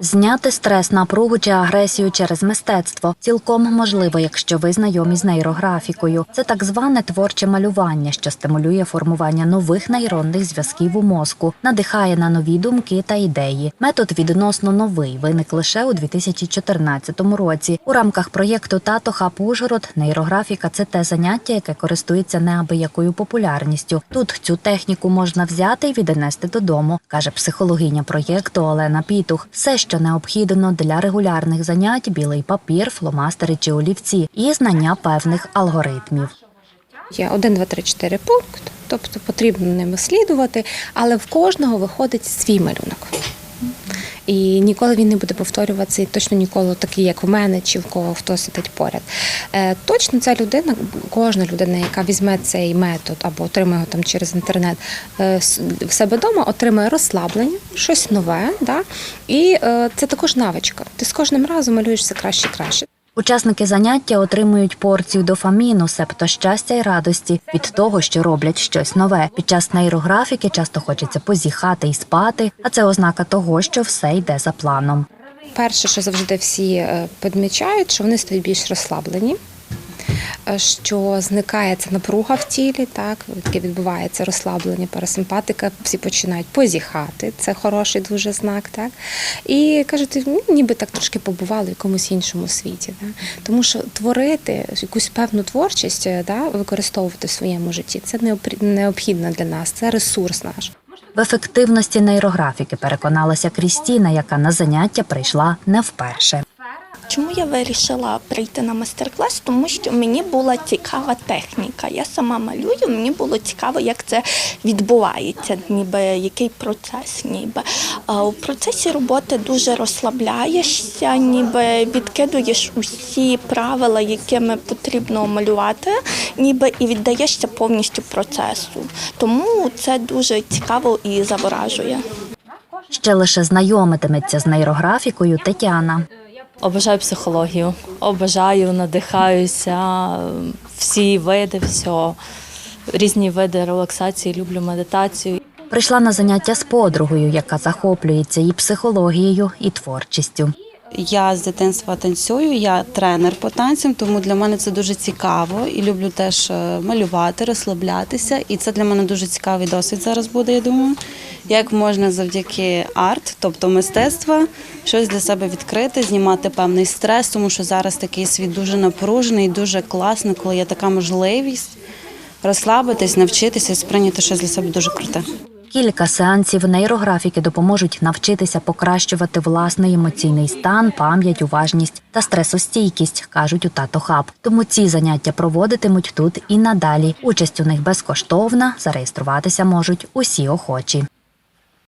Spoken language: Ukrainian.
Зняти стрес, напругу чи агресію через мистецтво цілком можливо, якщо ви знайомі з нейрографікою. Це так зване творче малювання, що стимулює формування нових нейронних зв'язків у мозку, надихає на нові думки та ідеї. Метод відносно новий, виник лише у 2014 році. У рамках проєкту Тато Хаб Ужгород нейрографіка це те заняття, яке користується неабиякою популярністю. Тут цю техніку можна взяти і віднести додому, каже психологиня проєкту Олена Пітух. Все, що необхідно для регулярних занять, білий папір, фломастери чи олівці, і знання певних алгоритмів. Є 1, 2, 3, 4 пункт, тобто потрібно ними слідувати, але в кожного виходить свій малюнок. І ніколи він не буде повторюватися, і точно ніколи такий, як у мене, чи в кого хто сидить поряд. Е, точно ця людина, кожна людина, яка візьме цей метод або отримає його там через інтернет е, в себе вдома, отримає розслаблення, щось нове. Да? І е, це також навичка. Ти з кожним разом малюєшся краще і краще. Учасники заняття отримують порцію дофаміну, себто щастя й радості від того, що роблять щось нове. Під час нейрографіки часто хочеться позіхати і спати, а це ознака того, що все йде за планом. Перше, що завжди всі е, підмічають, що вони стають більш розслаблені, що зникає ця напруга в тілі, так таке відбувається розслаблення, парасимпатика, всі починають позіхати. Це хороший дуже знак, так і кажуть, «Ну, ніби так трошки побували в якомусь іншому світі. Да? Тому що творити якусь певну творчість, е, да, використовувати в своєму житті, це необхід- необхідно для нас, це ресурс наш. В ефективності нейрографіки переконалася Крістіна, яка на заняття прийшла не вперше. Чому я вирішила прийти на майстер-клас? Тому що мені була цікава техніка. Я сама малюю, мені було цікаво, як це відбувається, ніби який процес, ніби. У процесі роботи дуже розслабляєшся, ніби відкидуєш усі правила, якими потрібно малювати, ніби і віддаєшся повністю процесу. Тому це дуже цікаво і заворажує. Ще лише знайомитиметься з нейрографікою Тетяна. Обожаю психологію, обожаю, надихаюся, всі види, все, різні види релаксації, люблю медитацію. Прийшла на заняття з подругою, яка захоплюється і психологією, і творчістю. Я з дитинства танцюю, я тренер по танцям, тому для мене це дуже цікаво і люблю теж е, малювати, розслаблятися. І це для мене дуже цікавий досвід зараз буде. Я думаю, як можна завдяки арт, тобто мистецтва, щось для себе відкрити, знімати певний стрес, тому що зараз такий світ дуже напружений, дуже класно, коли є така можливість розслабитись, навчитися сприйняти щось для себе дуже круте. Кілька сеансів нейрографіки допоможуть навчитися покращувати власний емоційний стан, пам'ять, уважність та стресостійкість, кажуть у Тато Хаб. Тому ці заняття проводитимуть тут і надалі. Участь у них безкоштовна, зареєструватися можуть усі охочі.